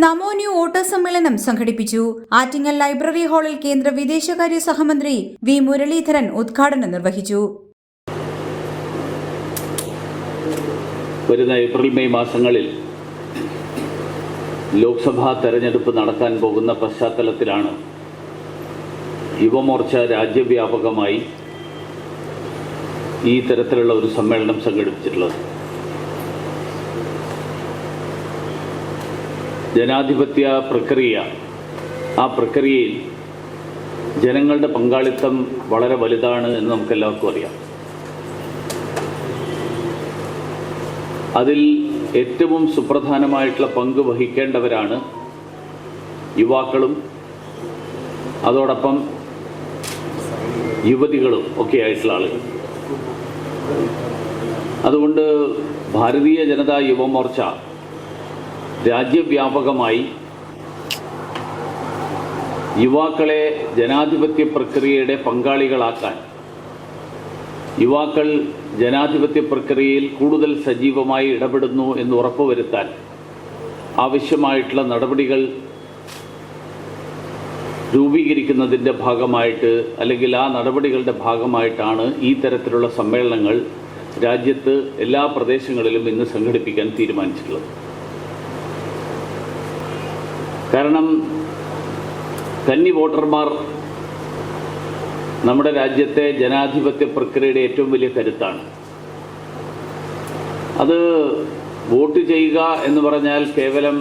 നമോ new സമ്മേളനം സംഘടിപ്പിച്ചു. Attingal library ഹാളിൽ കേന്ദ്ര വിദേശകാര്യ സഹമന്ത്രി വി മുരളീധരൻ ഉദ്ഘാടനം നിർവഹിച്ചു. വരുന്ന ഏപ്രിൽ മെയ് മാസങ്ങളിൽ ലോക്സഭാ തെരഞ്ഞെടുപ്പ് നടക്കാൻ പോകുന്ന പശ്ചാത്തലത്തിലാണ് യുവമോർച്ച രാജ്യവ്യാപകമായി ഈ തരത്തിലുള്ള ഒരു സമ്മേളനം സംഘടിപ്പിച്ചിട്ടുള്ളത്. ജനാധിപത്യ പ്രക്രിയ. ആ പ്രക്രിയയിൽ ജനങ്ങളുടെ പങ്കാളിത്തം വളരെ വലുതാണ് എന്ന് നമുക്കെല്ലാവർക്കും അറിയാം. അതിൽ ഏറ്റവും സുപ്രധാനമായിട്ടുള്ള പങ്ക് വഹിക്കേണ്ടവരാണ് യുവാക്കളും അതോടൊപ്പം യുവതികളും ഒക്കെ ആയിട്ടുള്ള ആളുകൾ. അതുകൊണ്ട് ഭാരതീയ ജനതാ യുവമോർച്ച രാജ്യവ്യാപകമായി യുവാക്കളെ ജനാധിപത്യ പ്രക്രിയയുടെ പങ്കാളികളാക്കാൻ യുവാക്കൾ ജനാധിപത്യ പ്രക്രിയയിൽ കൂടുതൽ സജീവമായി ഇടപെടുന്നു എന്ന് ഉറപ്പുവരുത്താൻ ആവശ്യമായിട്ടുള്ള നടപടികൾ രൂപീകരിക്കുന്നതിന്റെ ഭാഗമായിട്ട് അല്ലെങ്കിൽ ആ നടപടികളുടെ ഭാഗമായിട്ടാണ് ഈ തരത്തിലുള്ള സമ്മേളനങ്ങൾ രാജ്യത്ത് എല്ലാ പ്രദേശങ്ങളിലും ഇന്ന് സംഘടിപ്പിക്കാൻ തീരുമാനിച്ചിട്ടുള്ളത്. കാരണം കന്നി വോട്ടർമാർ നമ്മുടെ രാജ്യത്തെ ജനാധിപത്യ പ്രക്രിയയുടെ ഏറ്റവും വലിയ കരുത്താണ്. അത് വോട്ട് ചെയ്യുക എന്ന് പറഞ്ഞാൽ കേവലം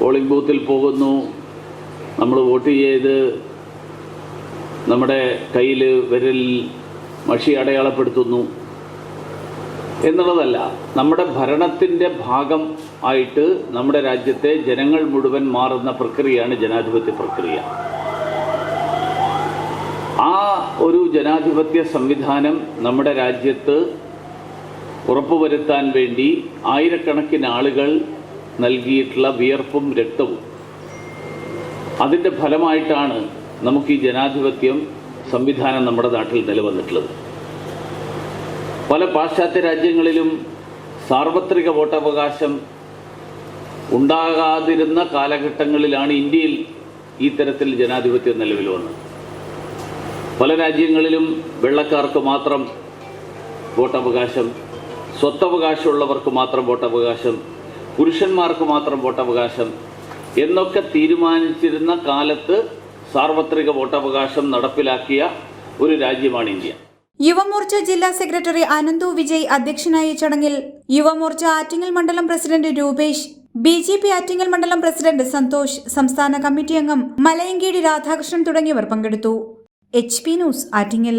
പോളിംഗ് ബൂത്തിൽ പോകുന്നു. നമ്മൾ വോട്ട് ചെയ്ത് നമ്മുടെ കയ്യിൽ വിരൽ മഷി അടയാളപ്പെടുത്തുന്നു. എന്നുള്ളതല്ല നമ്മുടെ ഭരണത്തിന്റെ ഭാഗം ആയിട്ട് നമ്മുടെ രാജ്യത്തെ ജനങ്ങൾ മുഴുവൻ മാറുന്ന പ്രക്രിയയാണ് ജനാധിപത്യ പ്രക്രിയ. ആ ഒരു ജനാധിപത്യ സംവിധാനം നമ്മുടെ രാജ്യത്ത് ഉറപ്പുവരുത്താൻ വേണ്ടി ആയിരക്കണക്കിന് ആളുകൾ നൽകിയിട്ടുള്ള വിയർപ്പും രക്തവും. അതിന്റെ ഫലമായിട്ടാണ് നമുക്ക് ഈ ജനാധിപത്യം സംവിധാനം നമ്മുടെ നാട്ടിൽ നിലവന്നിട്ടുള്ളത്. പല പാശ്ചാത്യ രാജ്യങ്ങളിലും സാർവത്രിക വോട്ടവകാശം ഉണ്ടാകാതിരുന്ന കാലഘട്ടങ്ങളിലാണ് ഇന്ത്യയിൽ ഈ തരത്തിൽ ജനാധിപത്യം നിലവിൽ വന്നത്. പല രാജ്യങ്ങളിലും വെള്ളക്കാർക്ക് മാത്രം വോട്ടവകാശം സ്വത്തവകാശമുള്ളവർക്ക് മാത്രം വോട്ടവകാശം പുരുഷന്മാർക്ക് മാത്രം വോട്ടവകാശം എന്നൊക്കെ തീരുമാനിച്ചിരുന്ന കാലത്ത് സാർവത്രിക വോട്ടവകാശം നടപ്പിലാക്കിയ ഒരു രാജ്യമാണ് ഇന്ത്യ. യുവമോർച്ച ജില്ലാ സെക്രട്ടറി അനന്തു വിജയ് അധ്യക്ഷനായ ചടങ്ങിൽ യുവമോർച്ച ആറ്റിങ്ങൽ മണ്ഡലം president Rupesh B J P Attingal മണ്ഡലം പ്രസിഡന്റ് സന്തോഷ് സംസ്ഥാന കമ്മിറ്റി അംഗം മലയങ്കേടി രാധാകൃഷ്ണൻ തുടങ്ങിയവർ പങ്കെടുത്തു. H P news Attingal.